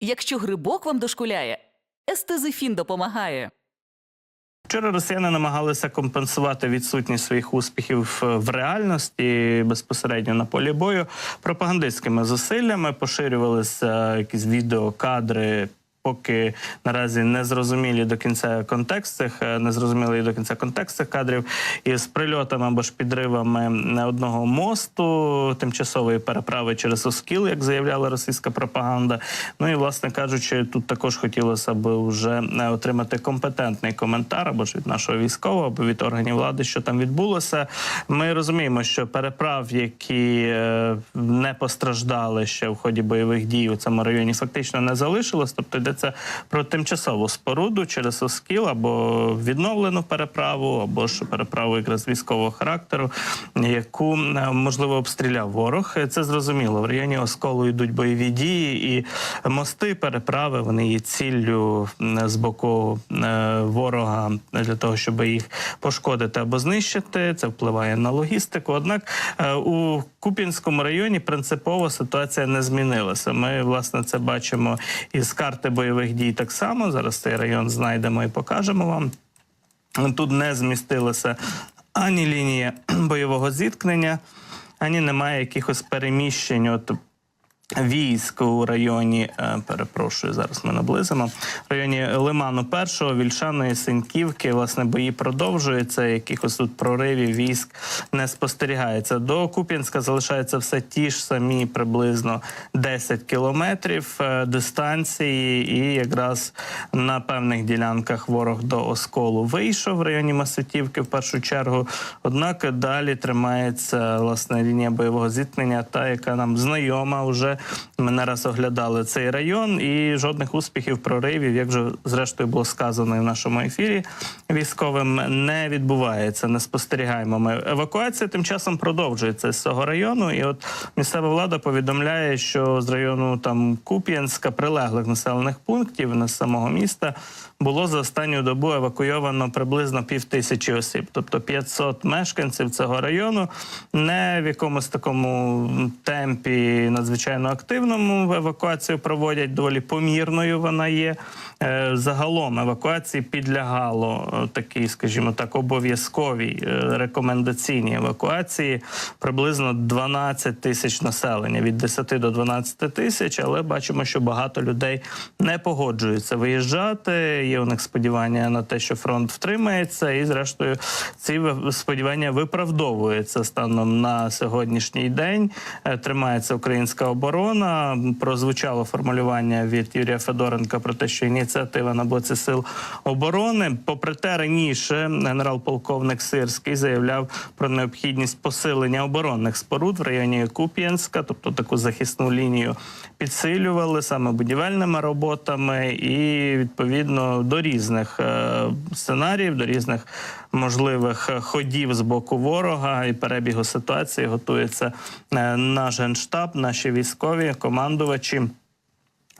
Якщо грибок вам дошкуляє, естезифін допомагає. Вчора росіяни намагалися компенсувати відсутність своїх успіхів е, в реальності безпосередньо на полі бою пропагандистськими зусиллями. Поширювалися якісь відеокадри. Поки наразі не зрозумілі до кінця контекст цих е, не зрозумілий до кінця контекст цих кадрів із прильотами або ж підривами одного мосту, тимчасової переправи через Оскіл, як заявляла російська пропаганда. Ну і власне кажучи, тут також хотілося б вже е, отримати компетентний коментар або ж від нашого військового, або від органів влади, що там відбулося. Ми розуміємо, що переправ, які е, не постраждали ще в ході бойових дій у цьому районі, фактично не залишилось. Тобто йдеться про тимчасову споруду через Оскіл або відновлену переправу, або ж переправу якраз військового характеру, яку е, можливо обстріляв ворог. Е, Це зрозуміло. В районі Осколу йдуть бойові дії, і мости, переправи вони є ціллю з боку е, ворога для того, щоб їх пошкодити або знищити. Це впливає на логістику. Однак у Куп'янському районі принципово ситуація не змінилася. Ми власне це бачимо із карти бойових дій. Так само зараз цей район знайдемо і покажемо вам. Тут не змістилася ані лінія бойового зіткнення, ані немає якихось переміщень. От Військ у районі, е, перепрошую, зараз ми наблизимо. В районі Лиману першого, Вільшаної, Синьківки, власне, бої продовжуються. Якихось тут проривів військ не спостерігається. До Куп'янська залишаються все ті ж самі приблизно 10 кілометрів е, дистанції, і якраз на певних ділянках ворог до осколу вийшов в районі Маситівки в першу чергу. Однак далі тримається власне лінія бойового зіткнення, та яка нам знайома вже. Ми не раз оглядали цей район, і жодних успіхів, проривів, як вже зрештою було сказано в нашому ефірі військовим, не відбувається. Не спостерігаємо. Ми евакуація тим часом продовжується з цього району. І от місцева влада повідомляє, що з району там Куп'янська, прилеглих населених пунктів на самого міста. Було за останню добу евакуйовано приблизно пів тисячі осіб, тобто 500 мешканців цього району, не в якомусь такому темпі надзвичайно активному евакуацію проводять доволі помірною. Вона є загалом евакуації підлягало е, такій, скажімо так, обов'язковій е, рекомендаційній евакуації приблизно 12 тисяч населення від 10 до 12 тисяч. Але бачимо, що багато людей не погоджуються виїжджати. Є у них сподівання на те, що фронт втримається, і зрештою ці сподівання виправдовуються станом на сьогоднішній день. Е, Тримається українська оборона. Прозвучало формулювання від Юрія Федоренка про те, що ініціатива на боці сил оборони. Попри те, раніше генерал-полковник Сирський заявляв про необхідність посилення оборонних споруд в районі Куп'янська, тобто таку захисну лінію підсилювали саме будівельними роботами, і відповідно до різних е, сценаріїв, до різних можливих е, ходів з боку ворога і перебігу ситуації готується е, наш генштаб, наші військові командувачі.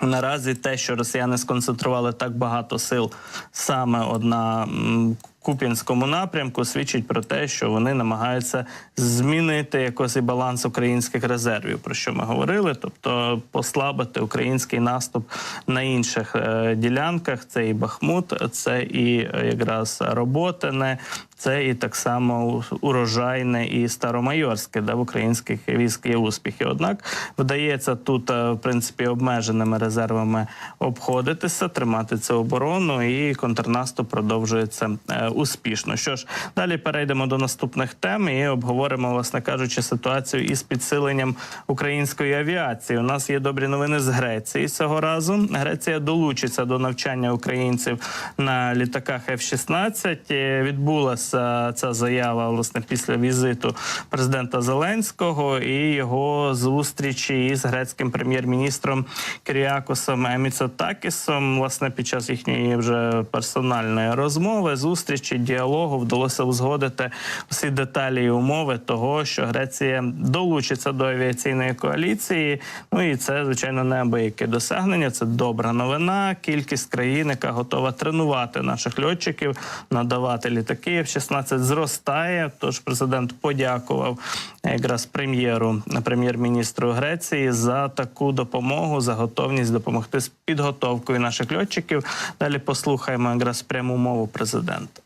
Наразі те, що росіяни сконцентрували так багато сил саме от на м, Куп'янському напрямку, свідчить про те, що вони намагаються змінити якось і баланс українських резервів, про що ми говорили, тобто послабити український наступ на інших е, ділянках. Це і Бахмут, це і е, якраз Роботине, це і так само урожайне і Старомайорське, де в українських військ є успіхи. Однак вдається тут, е, в принципі, обмеженими резервами обходитися, тримати цю оборону, і контрнаступ продовжується е, успішно. Що ж, далі перейдемо до наступних тем і обговоримо, власне кажучи, ситуацію із підсиленням української авіації. У нас є добрі новини з Греції цього разу. Греція долучиться до навчання українців на літаках F-16. Е, Відбулася ця заява власне після візиту президента Зеленського і його зустрічі із грецьким прем'єр-міністром Кіріакосом Еміцотакісом. Власне, під час їхньої вже персональної розмови зустріч зустрічі, діалогу вдалося узгодити всі деталі і умови того, що Греція долучиться до авіаційної коаліції. Ну і це звичайно неабияке досягнення. Це добра новина. Кількість країн, яка готова тренувати наших льотчиків, надавати літаки F-16 зростає. Тож президент подякував якраз прем'єру, прем'єр-міністру Греції за таку допомогу, за готовність допомогти з підготовкою наших льотчиків. Далі послухаємо якраз пряму мову президента.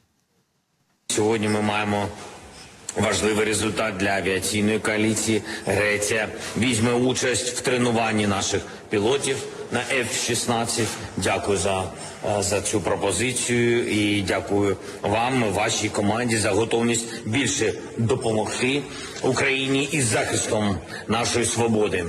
Сьогодні ми маємо важливий результат для авіаційної коаліції. Греція візьме участь в тренуванні наших пілотів на F-16. Дякую за, е, за цю пропозицію і дякую вам, вашій команді, за готовність більше допомогти Україні із захистом нашої свободи.